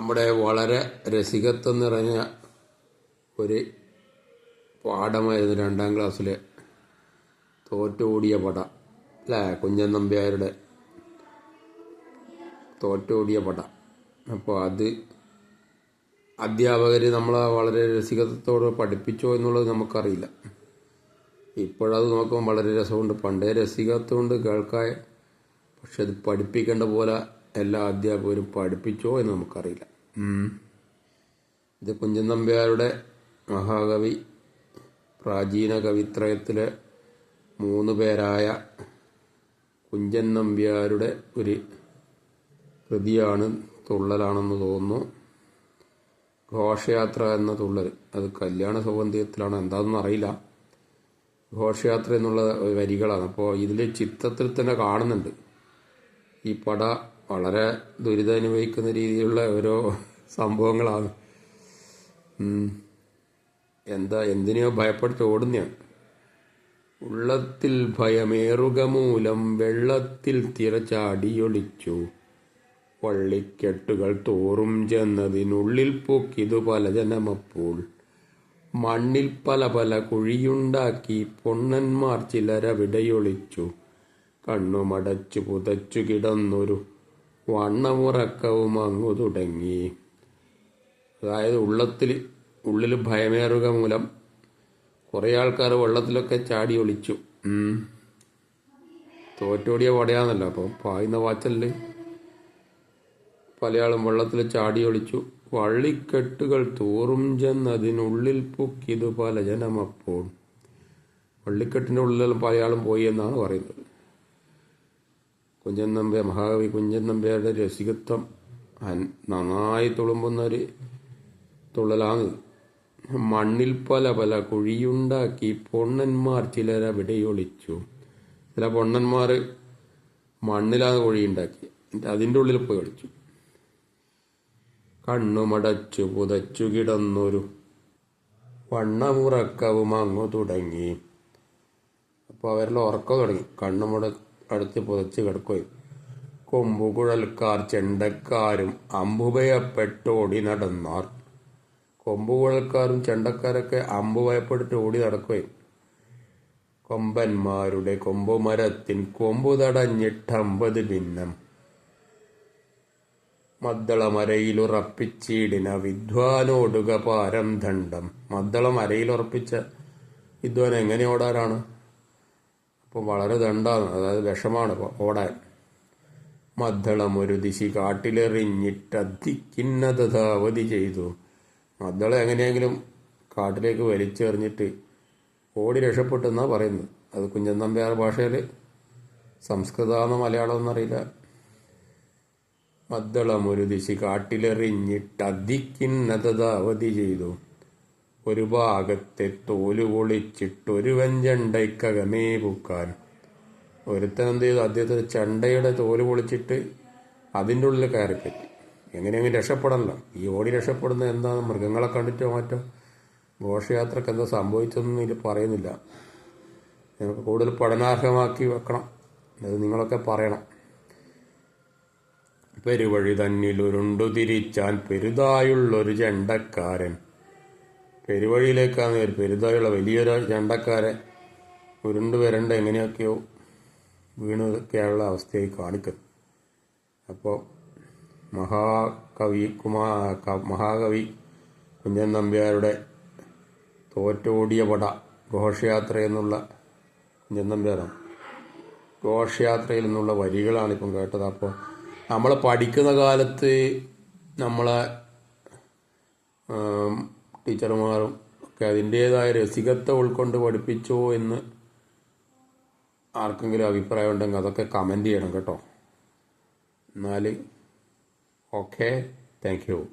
നമ്മുടെ വളരെ രസികത്വം നിറഞ്ഞ ഒരു പാഠമായിരുന്നു രണ്ടാം ക്ലാസ്സിലെ തോറ്റോടിയ പട അല്ലേ? കുഞ്ഞൻ നമ്പ്യാരുടെ തോറ്റോടിയ പട. അപ്പോൾ അത് അധ്യാപകർ നമ്മളെ വളരെ രസികത്വത്തോടെ പഠിപ്പിച്ചോ എന്നുള്ളത് നമുക്കറിയില്ല. ഇപ്പോഴത് നോക്കുമ്പോൾ വളരെ രസമുണ്ട്. പണ്ടേ രസികത്വമുണ്ട് കേൾക്കാൻ. പക്ഷെ അത് പഠിപ്പിക്കേണ്ട പോലെ എല്ലാ അധ്യാപകരും പഠിപ്പിച്ചോ എന്ന് നമുക്കറിയില്ല. ഇത് കുഞ്ചൻ നമ്പ്യാരുടെ മഹാകവി പ്രാചീന കവിത്രയത്തിലെ മൂന്ന് പേരായ കുഞ്ചൻ നമ്പ്യാരുടെ ഒരു കൃതിയാണ് തുള്ളലാണെന്ന് തോന്നുന്നു. ഘോഷയാത്ര എന്ന തുള്ളൽ. അത് കല്യാണ സൗഗന്ധ്യത്തിലാണ് എന്താണെന്ന് അറിയില്ല. ഘോഷയാത്ര എന്നുള്ള വരികളാണ്. അപ്പോൾ ഇതിൽ ചിത്രത്തിൽ തന്നെ കാണുന്നുണ്ട്. ഈ പട വളരെ ദുരിതമനുഭവിക്കുന്ന രീതിയിലുള്ള ഓരോ സംഭവങ്ങളാണ്. എന്താ എന്തിനെയോ ഭയപ്പെട്ട് ഓടുന്നതാണ് ഉള്ളത്തിൽ ഭയമേറുക മൂലം വെള്ളത്തിൽ തിരച്ചാടിയൊളിച്ചു. വള്ളിക്കെട്ടുകൾ തോറും ചെന്നതിനുള്ളിൽ പൊക്കിതു പല ജനമപ്പോൾ. മണ്ണിൽ പല പല കുഴിയുണ്ടാക്കി പൊണ്ണന്മാർ ചിലരവിടെയൊളിച്ചു. കണ്ണുമടച്ചു പുതച്ചു കിടന്നൊരു വണ്ണമുറക്കവും അങ്ങു തുടങ്ങി. അതായത് ഉള്ളത്തിൽ ഉള്ളിൽ ഭയമേറുക മൂലം കുറേ ആൾക്കാർ വെള്ളത്തിലൊക്കെ ചാടി ഒളിച്ചു. തോറ്റോടിയ പടയാന്നല്ലോ. അപ്പം പായുന്ന വാച്ചലിൽ പലയാളും വെള്ളത്തിൽ ചാടി ഒളിച്ചു. വള്ളിക്കെട്ടുകൾ തോറും ചെന്നതിനുള്ളിൽ പൊക്കിതു പല ജനമപ്പോൾ വള്ളിക്കെട്ടിന്റെ ഉള്ളിലെല്ലാം പലയാളും പോയി എന്നാണ് പറയുന്നത്. കുഞ്ചൻ നമ്പ്യ മഹാകവി കുഞ്ചൻ നമ്പ്യയുടെ രസികത്വം നന്നായി തുളുമ്പുന്ന ഒരു തുള്ളലാണ് മണ്ണിൽ പല പല കുഴിയുണ്ടാക്കി പൊണ്ണന്മാർ ചിലരവിടെ ഒളിച്ചു ചില പൊണ്ണന്മാർ മണ്ണിലാണ് കുഴിയുണ്ടാക്കി. അതിന്റെ ഉള്ളിൽ പോയി ഒളിച്ചു. കണ്ണുമടച്ചു പുതച്ചു കിടന്നൊരു വണ്ണമുറക്കവും അങ്ങു തുടങ്ങി. അപ്പോൾ അവരിൽ ഉറക്കം തുടങ്ങി. കണ്ണുമുട അടുത്ത് പുതച്ച് കിടക്കുകയും കൊമ്പുകുഴൽക്കാർ ചെണ്ടക്കാരും അമ്പുഭയപ്പെട്ടോടി നടന്നാർ കൊമ്പുകുഴൽക്കാരും ചെണ്ടക്കാരൊക്കെ അമ്പുഭയപ്പെട്ടിട്ട് ഓടി നടക്കുകയും കൊമ്പന്മാരുടെ കൊമ്പുമരത്തിൻ കൊമ്പു തടഞ്ഞിട്ടമ്പത് ഭിന്നം മദ്ദളമരയിലുറപ്പിച്ചിടിന വിദ്വാനോടുക പാരം ദണ്ഡം. മദ്ദളം അരയിലുറപ്പിച്ച വിദ്വാൻ എങ്ങനെ ഓടാനാണ്? അപ്പോൾ വളരെ ദണ്ടാണ് അതായത് വിഷമാണ് ഓടാൻ. മദ്ദളം ഒരു ദിശി കാട്ടിലെറിഞ്ഞിട്ടധിക്കുന്നതാവധി ചെയ്തു. മദ്ദളം എങ്ങനെയെങ്കിലും കാട്ടിലേക്ക് വലിച്ചെറിഞ്ഞിട്ട് ഓടി രക്ഷപ്പെട്ടെന്നാണ് പറയുന്നത്. അത് കുഞ്ഞൻ നമ്പ്യാർ ഭാഷയിൽ സംസ്കൃതമെന്നോ മലയാളം എന്നറിയില്ല. മദ്ദളം ഒരു ദിശി കാട്ടിലെറിഞ്ഞിട്ടധിക്കുന്നതാവധി ചെയ്തു. ഒരു ഭാഗത്തെ തോൽ പൊളിച്ചിട്ടൊരു വെഞ്ചണ്ടയ്ക്കകമേ പൂക്കാൻ. ഒരുത്തൻ എന്ത് ചെയ്തു? അദ്ദേഹത്തിന് ചണ്ടയുടെ തോൽ പൊളിച്ചിട്ട് അതിന്റെ ഉള്ളിൽ കയറിപ്പറ്റി. എങ്ങനെയെങ്കിലും രക്ഷപ്പെടണല്ലോ ഈ ഓടി രക്ഷപ്പെടുന്നത് എന്താണ് മൃഗങ്ങളെ കണ്ടിട്ടോ മാറ്റോ? ഘോഷയാത്രക്ക് എന്താ സംഭവിച്ചതെന്ന് ഇതിൽ പറയുന്നില്ല. നമുക്ക് കൂടുതൽ പഠനാർഹമാക്കി വെക്കണം. അത് നിങ്ങളൊക്കെ പറയണം. പെരുവഴി തന്നിൽ ഉരുണ്ടു തിരിച്ചാൻ പെരുതായുള്ളൊരു ചെണ്ടക്കാരൻ. പെരുവഴിയിലേക്കാണ് പെരുതായുള്ള വലിയൊരു ചണ്ടക്കാരെ ഉരുണ്ട് വരണ്ട എങ്ങനെയൊക്കെയോ വീണൊക്കെയുള്ള അവസ്ഥയായി കാണിക്കുന്നു അപ്പോൾ മഹാകവി കുമാ മഹാകവി കുഞ്ഞൻ നമ്പ്യാരുടെ തോറ്റോടിയ പട ഘോഷയാത്ര എന്നുള്ള കുഞ്ഞൻ നമ്പ്യാരാണ്. ഘോഷയാത്രയിൽ നിന്നുള്ള വരികളാണ് ഇപ്പം കേട്ടത്. അപ്പോൾ നമ്മൾ പഠിക്കുന്ന കാലത്ത് നമ്മളെ ടീച്ചർമാരും ഒക്കെ അതിന്റേതായ രസികത്തെ ഉൾക്കൊണ്ട് പഠിപ്പിച്ചോ എന്ന് ആർക്കെങ്കിലും അഭിപ്രായം ഉണ്ടെങ്കിൽ അതൊക്കെ കമന്റ് ചെയ്യണം കേട്ടോ. എന്നാൽ ഓക്കെ താങ്ക് യു